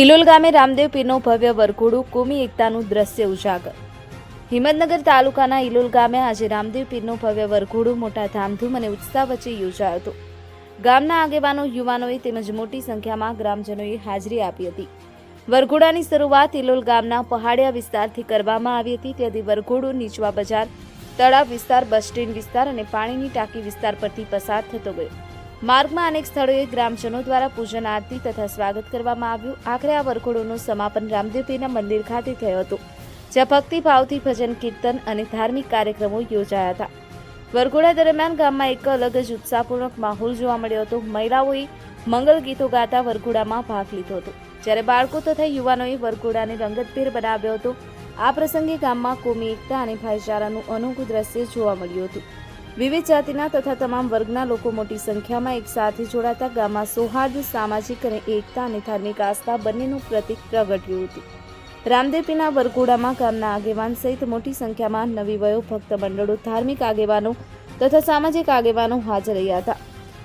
ઇલોલ ગામે રામદેવ પીરનો ભવ્ય વરઘોડું કોમી એકતાનું દ્રશ્ય ઉજાગર. હિંમતનગર તાલુકાના ઇલોલ ગામે આજે રામદેવ પીરનો ભવ્ય વરઘોડું મોટા ધામધૂમ અને ઉત્સાહ વચ્ચે યોજાયો હતો. ગામના આગેવાનો, યુવાનોએ તેમજ મોટી સંખ્યામાં ગ્રામજનોએ હાજરી આપી હતી. વરઘોડાની શરૂઆત ઇલોલ ગામના પહાડિયા વિસ્તારથી કરવામાં આવી હતી. ત્યાંથી વરઘોડું નીચવા બજાર, તળાવ વિસ્તાર, બસ સ્ટેન્ડ વિસ્તાર અને પાણીની ટાંકી વિસ્તાર પરથી પસાર થતો ગયો. માર્ગમાં અનેક સ્થળોએ ગ્રામજનો દ્વારા પૂજન આરતી તથા સ્વાગત કરવામાં આવ્યું. આખરે આ વરઘોડોનું સમાપન રામદેવપીરના મંદિર ખાતે થયું હતું, જ્યાં ભક્તિભાવથી ભજન, કીર્તન અને ધાર્મિક કાર્યક્રમો યોજાયા હતા. વરઘોડા દરમિયાન ગામમાં એક અલગ જ ઉત્સાહપૂર્વક માહોલ જોવા મળ્યો હતો. મહિલાઓએ મંગલ ગીતો ગાતા વરઘોડામાં ભાગ લીધો હતો. જ્યારે બાળકો તથા યુવાનોએ વરઘોડાને રંગતભેર બનાવ્યો હતો. આ પ્રસંગે ગામમાં કોમી એકતા અને ભાઈચારાનું અનોખું દ્રશ્ય જોવા મળ્યું હતું. વિવિધ જાતિના તથા તમામ વર્ગના લોકો મોટી સંખ્યામાં એક સાથે જોડાતા ગામમાં સૌહાર્દ, સામાજિક અને એકતા અને ધાર્મિક આસ્થા બંનેનું પ્રતીક પ્રગટ્યું હતું. રામદેપીના વરઘોડામાં ગામના આગેવાન સહિત મોટી સંખ્યામાં નવી વયો ભક્ત મંડળો, ધાર્મિક આગેવાનો તથા સામાજિક આગેવાનો હાજર રહ્યા હતા.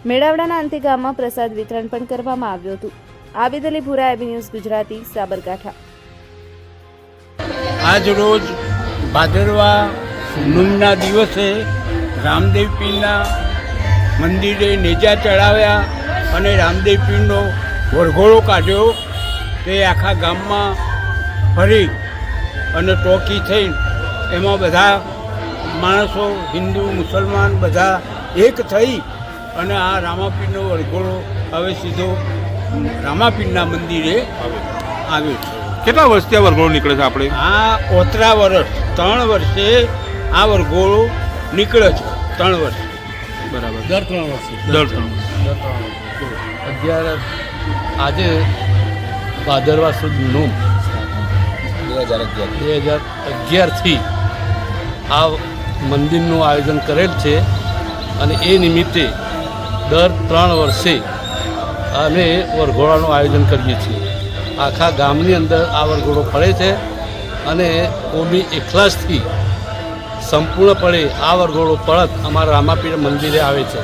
મેળાવડાના અંતે ગામમાં પ્રસાદ વિતરણ પણ કરવામાં આવ્યું હતું. આબિદ અલી ભુરા, એબી ગુજરાતી, સાબરકાંઠા. આજ રોજ ભાદરવા પૂનમના દિવસે રામદેવ પીરના મંદિરે નેજા ચડાવ્યા અને રામદેવ પીરનો વરઘોડો કાઢ્યો. તે આખા ગામમાં ફરી અને ટોકી થઈ. એમાં બધા માણસો હિન્દુ મુસલમાન બધા એક થઈ અને આ રામાપીરનો વરઘોડો હવે સીધો રામાપીરના મંદિરે આવ્યો છે. કેટલા વર્ષથી આ વરઘોડો નીકળે છે આપણે? આ ઓતરા વર્ષ ત્રણ વર્ષે આ વરઘોડો નીકળે છે. ત્રણ વર્ષ. બરાબર. દર ત્રણ વર્ષે. દર ત્રણ અગિયાર આજે ભાદરવા હજાર અગિયાર. બે હજાર અગિયારથી આ મંદિરનું આયોજન કરેલ છે અને એ નિમિત્તે દર ત્રણ વર્ષે અમે વરઘોડાનું આયોજન કરીએ છીએ. આખા ગામની અંદર આ વરઘોડો ફરે છે અને કોમી એકલાસથી સંપૂર્ણપણે આ વરઘોડો પરત અમારા રામાપીર મંદિરે આવે છે.